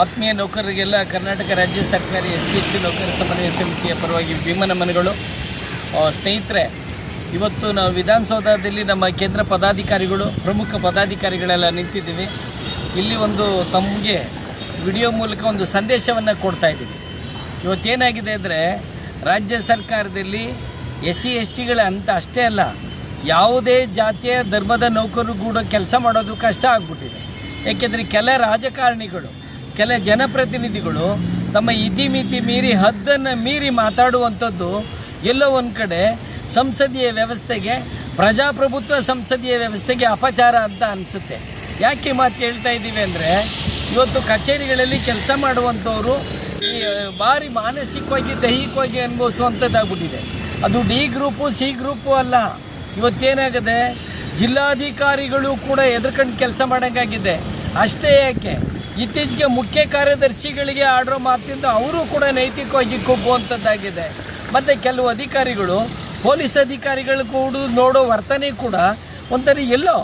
ಆತ್ಮೀಯ ನೌಕರರಿಗೆಲ್ಲ ಕರ್ನಾಟಕ ರಾಜ್ಯ ಸರ್ಕಾರಿ ಎಸ್ ಸಿ ಎಸ್ ಸಿ ನೌಕರ ಸಮನ್ವಯ ಸಮಿತಿಯ ಪರವಾಗಿ ವಿಮನಮನಗಳು ಸ್ನೇಹಿತರೆ, ಇವತ್ತು ನಾವು ವಿಧಾನಸೌಧದಲ್ಲಿ ನಮ್ಮ ಕೇಂದ್ರ ಪದಾಧಿಕಾರಿಗಳು, ಪ್ರಮುಖ ಪದಾಧಿಕಾರಿಗಳೆಲ್ಲ ನಿಂತಿದ್ದೀವಿ. ಇಲ್ಲಿ ಒಂದು ತಮಗೆ ವಿಡಿಯೋ ಮೂಲಕ ಒಂದು ಸಂದೇಶವನ್ನು ಕೊಡ್ತಾ ಇದ್ದೀವಿ. ಇವತ್ತೇನಾಗಿದೆ ಅಂದರೆ, ರಾಜ್ಯ ಸರ್ಕಾರದಲ್ಲಿ ಎಸ್ ಸಿ ಎಸ್ ಟಿಗಳ ಅಂತ ಅಷ್ಟೇ ಅಲ್ಲ, ಯಾವುದೇ ಜಾತಿಯ ಧರ್ಮದ ನೌಕರರು ಕೂಡ ಕೆಲಸ ಮಾಡೋದು ಕಷ್ಟ ಆಗ್ಬಿಟ್ಟಿದೆ. ಏಕೆಂದರೆ ಕೆಲ ರಾಜಕಾರಣಿಗಳು ಕೆಲ ಜನಪ್ರತಿನಿಧಿಗಳು ತಮ್ಮ ಇತಿಮಿತಿ ಮೀರಿ ಹದ್ದನ್ನು ಮೀರಿ ಮಾತಾಡುವಂಥದ್ದು ಎಲ್ಲೋ ಒಂದು ಕಡೆ ಸಂಸದೀಯ ವ್ಯವಸ್ಥೆಗೆ, ಪ್ರಜಾಪ್ರಭುತ್ವ ಸಂಸದೀಯ ವ್ಯವಸ್ಥೆಗೆ ಅಪಚಾರ ಅಂತ ಅನಿಸುತ್ತೆ. ಯಾಕೆ ಮಾತು ಹೇಳ್ತಾ ಇದ್ದೀವಿ ಅಂದರೆ, ಇವತ್ತು ಕಚೇರಿಗಳಲ್ಲಿ ಕೆಲಸ ಮಾಡುವಂಥವರು ಭಾರಿ ಮಾನಸಿಕವಾಗಿ, ದೈಹಿಕವಾಗಿ ಅನುಭವಿಸುವಂಥದ್ದಾಗ್ಬಿಟ್ಟಿದೆ. ಅದು ಡಿ ಗ್ರೂಪು, ಸಿ ಗ್ರೂಪು ಅಲ್ಲ. ಇವತ್ತೇನಾಗಿದೆ, ಜಿಲ್ಲಾಧಿಕಾರಿಗಳು ಕೂಡ ಎದುರ್ಕೊಂಡು ಕೆಲಸ ಮಾಡೋಂಗಾಗಿದೆ. ಅಷ್ಟೇ ಯಾಕೆ? ಇತ್ತೀಚೆಗೆ ಮುಖ್ಯ ಕಾರ್ಯದರ್ಶಿಗಳಿಗೆ ಆಡೋ ಮಾತಿಂದ ಅವರು ಕೂಡ ನೈತಿಕವಾಗಿ ಕುಗ್ಗುವಂಥದ್ದಾಗಿದೆ. ಮತ್ತು ಕೆಲವು ಅಧಿಕಾರಿಗಳು, ಪೊಲೀಸ್ ಅಧಿಕಾರಿಗಳು ಕೂಡ ನೋಡೋ ವರ್ತನೆ ಕೂಡ ಒಂಥರ ಎಲ್ಲೋ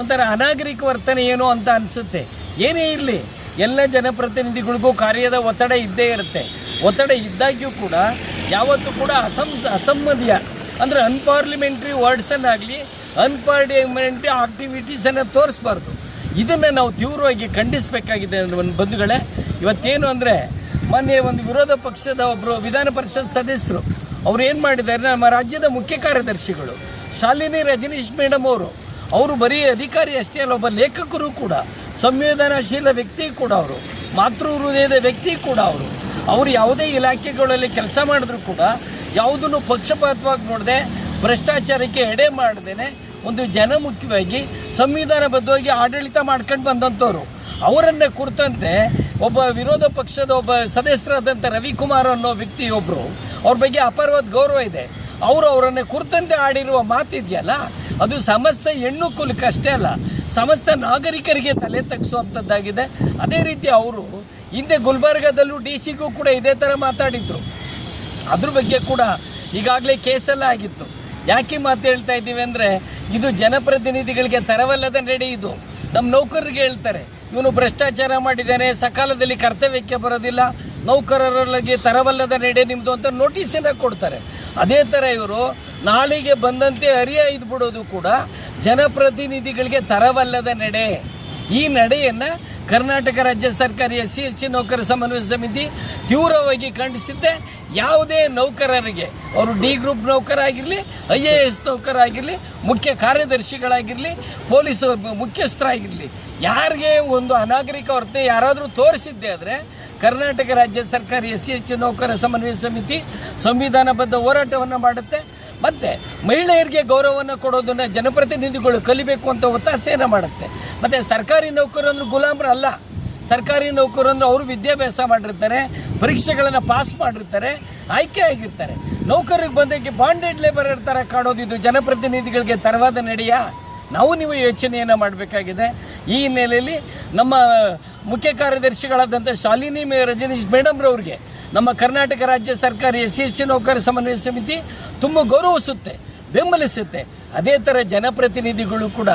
ಒಂಥರ ಅನಾಗರಿಕ ವರ್ತನೆ ಏನೋ ಅಂತ ಅನಿಸುತ್ತೆ. ಏನೇ ಇರಲಿ, ಎಲ್ಲ ಜನಪ್ರತಿನಿಧಿಗಳಿಗೂ ಕಾರ್ಯದ ಒತ್ತಡ ಇದ್ದೇ ಇರುತ್ತೆ. ಒತ್ತಡ ಇದ್ದಾಗ್ಯೂ ಕೂಡ ಯಾವತ್ತೂ ಕೂಡ ಅಸಂ ಅಸಮ್ಮದಿಯ ಅಂದರೆ ಅನ್ಪಾರ್ಲಿಮೆಂಟ್ರಿ ವರ್ಡ್ಸನ್ನಾಗಲಿ ಅನ್ಪಾರ್ಲಿಮೆಂಟ್ರಿ ಆಕ್ಟಿವಿಟೀಸನ್ನು ತೋರಿಸ್ಬಾರ್ದು. ಇದನ್ನು ನಾವು ತೀವ್ರವಾಗಿ ಖಂಡಿಸಬೇಕಾಗಿದೆ ಒಂದು ಬಂಧುಗಳೇ, ಇವತ್ತೇನು ಅಂದರೆ ಮೊನ್ನೆ ಒಂದು ವಿರೋಧ ಪಕ್ಷದ ಒಬ್ಬರು ವಿಧಾನ ಪರಿಷತ್ ಸದಸ್ಯರು, ಅವ್ರು ಏನು ಮಾಡಿದ್ದಾರೆ, ನಮ್ಮ ರಾಜ್ಯದ ಮುಖ್ಯ ಕಾರ್ಯದರ್ಶಿಗಳು, ಶಾಲಿನಿ ರಜನೀಶ್ ಮೇಡಮ್ ಅವರು ಅವರು ಬರೀ ಅಧಿಕಾರಿ ಅಷ್ಟೇ ಅಲ್ಲ, ಒಬ್ಬ ಲೇಖಕರು ಕೂಡ ಸಂವೇದನಾಶೀಲ ವ್ಯಕ್ತಿ ಕೂಡ ಅವರು ಮಾತೃ ಹೃದಯದ ವ್ಯಕ್ತಿ ಕೂಡ ಅವರು. ಅವರು ಯಾವುದೇ ಇಲಾಖೆಗಳಲ್ಲಿ ಕೆಲಸ ಮಾಡಿದ್ರು ಕೂಡ ಯಾವುದನ್ನು ಪಕ್ಷಪಾತವಾಗಿ ನೋಡದೆ ಭ್ರಷ್ಟಾಚಾರಕ್ಕೆ ಎಡೆ ಮಾಡದೇನೆ ಒಂದು ಜನಮುಖ್ಯವಾಗಿ ಸಂವಿಧಾನಬದ್ಧವಾಗಿ ಆಡಳಿತ ಮಾಡ್ಕೊಂಡು ಬಂದಂಥವ್ರು. ಅವರನ್ನೇ ಕುರಿತಂತೆ ಒಬ್ಬ ವಿರೋಧ ಪಕ್ಷದ ಒಬ್ಬ ಸದಸ್ಯರಾದಂಥ ರವಿಕುಮಾರ್ ಅನ್ನೋ ವ್ಯಕ್ತಿ ಒಬ್ಬರು ಅವ್ರ ಬಗ್ಗೆ ಅಪಾರವಾದ ಗೌರವ ಇದೆ. ಅವರು ಅವರನ್ನೇ ಕುರಿತಂತೆ ಆಡಿರುವ ಮಾತಿದೆಯಲ್ಲ, ಅದು ಸಮಸ್ತ ಹೆಣ್ಣು ಕುಲಕ್ಕಷ್ಟೇ ಅಲ್ಲ, ಸಮಸ್ತ ನಾಗರಿಕರಿಗೆ ತಲೆ ತಗ್ಗಿಸುವಂಥದ್ದಾಗಿದೆ ಅದೇ ರೀತಿ ಅವರು ಹಿಂದೆ ಗುಲ್ಬರ್ಗದಲ್ಲೂ ಡಿ ಸಿಗೂ ಕೂಡ ಇದೇ ಥರ ಮಾತಾಡಿದ್ರು. ಅದ್ರ ಬಗ್ಗೆ ಕೂಡ ಈಗಾಗಲೇ ಕೇಸೆಲ್ಲ ಆಗಿತ್ತು. ಯಾಕೆ ಮಾತು ಹೇಳ್ತಾ ಇದ್ದೀವಿ ಅಂದರೆ ಇದು ಜನಪ್ರತಿನಿಧಿಗಳಿಗೆ ತರವಲ್ಲದ ನಡೆ ಇದು. ನಮ್ಮ ನೌಕರರಿಗೆ ಹೇಳ್ತಾರೆ, ಇವನು ಭ್ರಷ್ಟಾಚಾರ ಮಾಡಿದ್ದಾನೆ, ಸಕಾಲದಲ್ಲಿ ಕರ್ತವ್ಯಕ್ಕೆ ಬರೋದಿಲ್ಲ, ನೌಕರರೊಳಗೆ ತರವಲ್ಲದ ನಡೆ ನಿಮ್ಮದು ಅಂತ ನೋಟಿಸನ್ನು ಕೊಡ್ತಾರೆ. ಅದೇ ಥರ ಇವರು, ನಾಳೆಗೆ ಬಂದಂತೆ ಅರಿಯ ಇದ್ಬಿಡೋದು ಕೂಡ ಜನಪ್ರತಿನಿಧಿಗಳಿಗೆ ತರವಲ್ಲದ ನಡೆ ಈ ನಡೆಯನ್ನು ಕರ್ನಾಟಕ ರಾಜ್ಯ ಸರ್ಕಾರಿ ಎಸ್ ಸಿ ಎಸ್ ನೌಕರ ಸಮನ್ವಯ ಸಮಿತಿ ತೀವ್ರವಾಗಿ ಖಂಡಿಸಿದ್ದೆ. ಯಾವುದೇ ನೌಕರರಿಗೆ, ಅವರು ಡಿ ಗ್ರೂಪ್ ನೌಕರಾಗಿರಲಿ, ಐ ಎ ಎಸ್ ನೌಕರಾಗಿರಲಿ, ಮುಖ್ಯ ಕಾರ್ಯದರ್ಶಿಗಳಾಗಿರಲಿ, ಪೊಲೀಸ್ ಮುಖ್ಯಸ್ಥರಾಗಿರಲಿ, ಯಾರಿಗೆ ಒಂದು ಅನಾಗರಿಕ ವರ್ತನೆ ಯಾರಾದರೂ ತೋರಿಸಿದ್ದೆ ಆದರೆ ಕರ್ನಾಟಕ ರಾಜ್ಯ ಸರ್ಕಾರಿ ಎಸ್ ಸಿ ಟಿ ನೌಕರ ಸಮನ್ವಯ ಸಮಿತಿ ಸಂವಿಧಾನಬದ್ಧ ಹೋರಾಟವನ್ನು ಮಾಡುತ್ತೆ. ಮತ್ತು ಮಹಿಳೆಯರಿಗೆ ಗೌರವವನ್ನು ಕೊಡೋದನ್ನು ಜನಪ್ರತಿನಿಧಿಗಳು ಕಲಿಬೇಕು ಅಂತ ಒತ್ತಾಸೆಯನ್ನು ಮಾಡುತ್ತೆ. ಮತ್ತು ಸರ್ಕಾರಿ ನೌಕರರು ಗುಲಾಮರು ಅಲ್ಲ ಸರ್ಕಾರಿ ನೌಕರರು ಅವರು ವಿದ್ಯಾಭ್ಯಾಸ ಮಾಡಿರ್ತಾರೆ, ಪರೀಕ್ಷೆಗಳನ್ನು ಪಾಸ್ ಮಾಡಿರ್ತಾರೆ, ಆಯ್ಕೆ ಆಗಿರ್ತಾರೆ. ನೌಕರಿಗೆ ಬಂದಕ್ಕೆ ಬಾಂಡೆಡ್ ಲೇಬರ್ ಥರ ಕಾಣೋದು ಇದು ಜನಪ್ರತಿನಿಧಿಗಳಿಗೆ ತರವಾದ ನಡೆಯ? ನಾವು ನೀವು ಯೋಚನೆಯನ್ನು ಮಾಡಬೇಕಾಗಿದೆ. ಈ ಹಿನ್ನೆಲೆಯಲ್ಲಿ ನಮ್ಮ ಮುಖ್ಯ ಕಾರ್ಯದರ್ಶಿಗಳಾದಂಥ ಶಾಲಿನಿ ರಜನೀಶ್ ಮೇಡಮ್ರವ್ರಿಗೆ ನಮ್ಮ ಕರ್ನಾಟಕ ರಾಜ್ಯ ಸರ್ಕಾರ ಎಸ್ ಸಿ ಎಸ್ ಟಿ ನೌಕರ ಸಮನ್ವಯ ಸಮಿತಿ ತುಂಬ ಗೌರವಿಸುತ್ತೆ, ಬೆಂಬಲಿಸುತ್ತೆ. ಅದೇ ಥರ ಜನಪ್ರತಿನಿಧಿಗಳು ಕೂಡ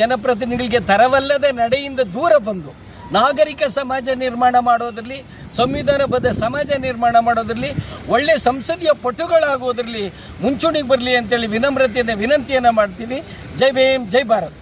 ಜನಪ್ರತಿನಿಧಿಗಳಿಗೆ ತರವಲ್ಲದೆ ನಡೆಯಿಂದ ದೂರ ಬಂದು ನಾಗರಿಕ ಸಮಾಜ ನಿರ್ಮಾಣ ಮಾಡೋದರಲ್ಲಿ, ಸಂವಿಧಾನಬದ್ಧ ಸಮಾಜ ನಿರ್ಮಾಣ ಮಾಡೋದರಲ್ಲಿ ಒಳ್ಳೆಯ ಸಂಸದೀಯ ಪಟುಗಳಾಗೋದರಲ್ಲಿ ಮುಂಚೂಣಿಗೆ ಬರಲಿ ಅಂತೇಳಿ ವಿನಮ್ರತೆಯಿಂದ ವಿನಂತಿಯನ್ನು ಮಾಡ್ತೀನಿ. ಜೈ ಭೀಮ್, ಜೈ ಭಾರತ್.